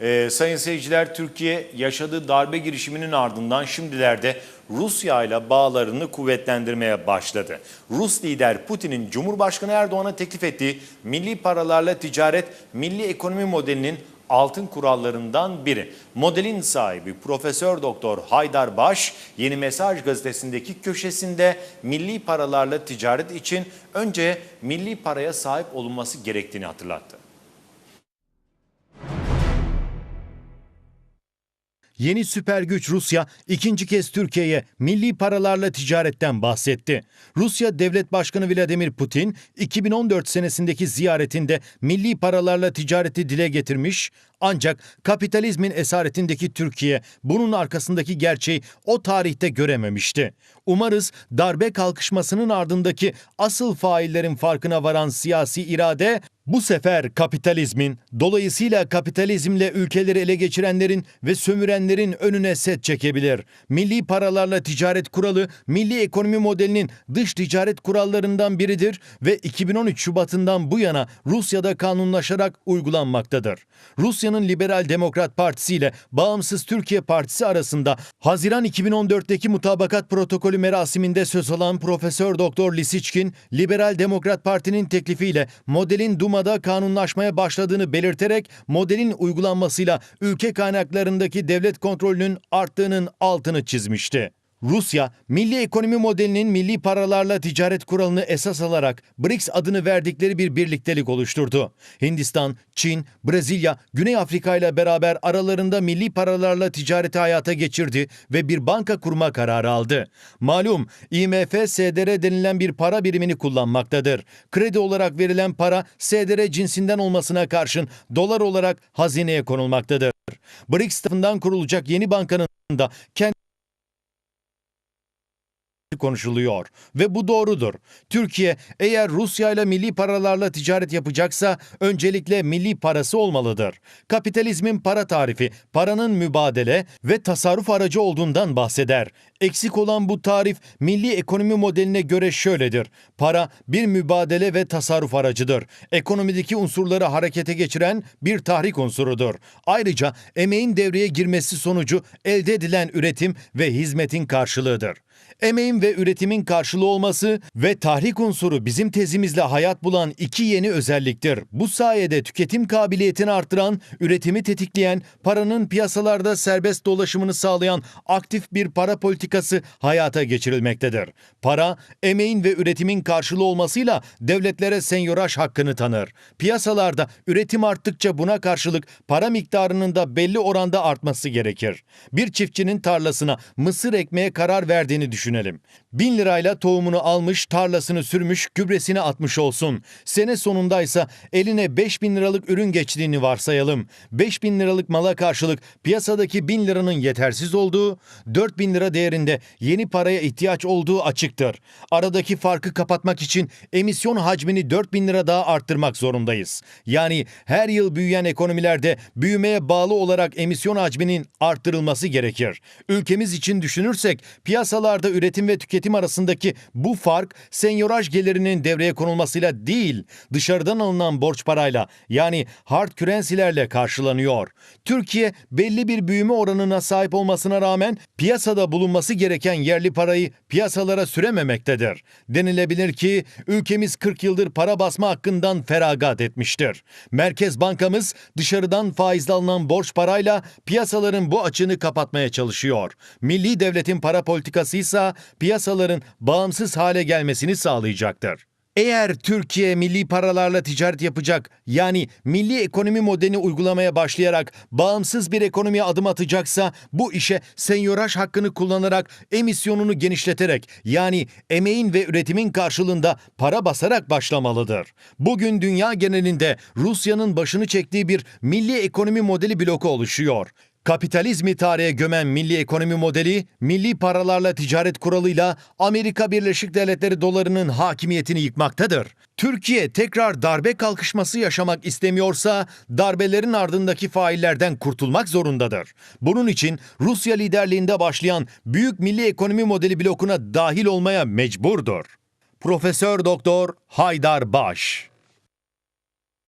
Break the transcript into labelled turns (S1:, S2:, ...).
S1: Ee, sayın seyirciler Türkiye yaşadığı darbe girişiminin ardından şimdilerde Rusya ile bağlarını kuvvetlendirmeye başladı. Rus lider Putin'in Cumhurbaşkanı Erdoğan'a teklif ettiği milli paralarla ticaret, milli ekonomi modelinin altın kurallarından biri. Modelin sahibi Profesör Doktor Haydar Baş Yeni Mesaj gazetesindeki köşesinde milli paralarla ticaret için önce milli paraya sahip olunması gerektiğini hatırlattı.
S2: Yeni süper güç Rusya ikinci kez Türkiye'ye milli paralarla ticaretten bahsetti. Rusya Devlet Başkanı Vladimir Putin 2014 senesindeki ziyaretinde milli paralarla ticareti dile getirmiş ancak kapitalizmin esaretindeki Türkiye bunun arkasındaki gerçeği o tarihte görememişti. Umarız darbe kalkışmasının ardındaki asıl faillerin farkına varan siyasi irade bu sefer kapitalizmin, dolayısıyla kapitalizmle ülkeleri ele geçirenlerin ve sömürenlerin önüne set çekebilir. Milli paralarla ticaret kuralı, milli ekonomi modelinin dış ticaret kurallarından biridir ve 2013 Şubat'ından bu yana Rusya'da kanunlaşarak uygulanmaktadır. Rusya'nın Liberal Demokrat Partisi ile Bağımsız Türkiye Partisi arasında Haziran 2014'teki mutabakat protokolü merasiminde söz alan Profesör Doktor Lisiçkin, Liberal Demokrat Parti'nin teklifiyle modelin Duma'da kanunlaşmaya başladığını belirterek modelin uygulanmasıyla ülke kaynaklarındaki devlet kontrolünün arttığının altını çizmişti. Rusya, milli ekonomi modelinin milli paralarla ticaret kuralını esas alarak BRICS adını verdikleri bir birliktelik oluşturdu. Hindistan, Çin, Brezilya, Güney Afrika ile beraber aralarında milli paralarla ticareti hayata geçirdi ve bir banka kurma kararı aldı. Malum IMF SDR denilen bir para birimini kullanmaktadır. Kredi olarak verilen para SDR cinsinden olmasına karşın dolar olarak hazineye konulmaktadır. BRICS tarafından kurulacak yeni bankanın da kendi konuşuluyor ve bu doğrudur. Türkiye eğer Rusya ile milli paralarla ticaret yapacaksa öncelikle milli parası olmalıdır. Kapitalizmin para tarifi, paranın mübadele ve tasarruf aracı olduğundan bahseder. Eksik olan bu tarif milli ekonomi modeline göre şöyledir. Para bir mübadele ve tasarruf aracıdır. Ekonomideki unsurları harekete geçiren bir tahrik unsurudur. Ayrıca emeğin devreye girmesi sonucu elde edilen üretim ve hizmetin karşılığıdır. Emeğin ve üretimin karşılığı olması ve tahrik unsuru bizim tezimizle hayat bulan iki yeni özelliktir. Bu sayede tüketim kabiliyetini arttıran, üretimi tetikleyen, paranın piyasalarda serbest dolaşımını sağlayan aktif bir para politikası hayata geçirilmektedir. Para, emeğin ve üretimin karşılığı olmasıyla devletlere senyoraj hakkını tanır. Piyasalarda üretim arttıkça buna karşılık para miktarının da belli oranda artması gerekir. Bir çiftçinin tarlasına mısır ekmeye karar verdiğini düşünelim. Bin lirayla tohumunu almış, tarlasını sürmüş, gübresini atmış olsun. Sene sonundaysa eline 5 bin liralık ürün geçtiğini varsayalım. 5 bin liralık mala karşılık piyasadaki bin liranın yetersiz olduğu, 4 bin lira değerinde yeni paraya ihtiyaç olduğu açıktır. Aradaki farkı kapatmak için emisyon hacmini 4 bin lira daha arttırmak zorundayız. Yani her yıl büyüyen ekonomilerde büyümeye bağlı olarak emisyon hacminin arttırılması gerekir. Ülkemiz için düşünürsek piyasalarda üretim ve tüketim arasındaki bu fark senyoraj gelirinin devreye konulmasıyla değil, dışarıdan alınan borç parayla yani hard currency'lerle karşılanıyor. Türkiye belli bir büyüme oranına sahip olmasına rağmen piyasada bulunması gereken yerli parayı piyasalara sürememektedir. Denilebilir ki ülkemiz 40 yıldır para basma hakkından feragat etmiştir. Merkez Bankamız dışarıdan faizle alınan borç parayla piyasaların bu açığını kapatmaya çalışıyor. Milli devletin para politikası ise piyasaların bağımsız hale gelmesini sağlayacaktır. Eğer Türkiye milli paralarla ticaret yapacak, yani milli ekonomi modelini uygulamaya başlayarak bağımsız bir ekonomiye adım atacaksa bu işe senyoraj hakkını kullanarak emisyonunu genişleterek yani emeğin ve üretimin karşılığında para basarak başlamalıdır. Bugün dünya genelinde Rusya'nın başını çektiği bir milli ekonomi modeli bloku oluşuyor. Kapitalizmi tarihe gömen milli ekonomi modeli, milli paralarla ticaret kuralıyla Amerika Birleşik Devletleri dolarının hakimiyetini yıkmaktadır. Türkiye tekrar darbe kalkışması yaşamak istemiyorsa darbelerin ardındaki faillerden kurtulmak zorundadır. Bunun için Rusya liderliğinde başlayan büyük milli ekonomi modeli blokuna dahil olmaya mecburdur. Profesör Doktor Haydar Baş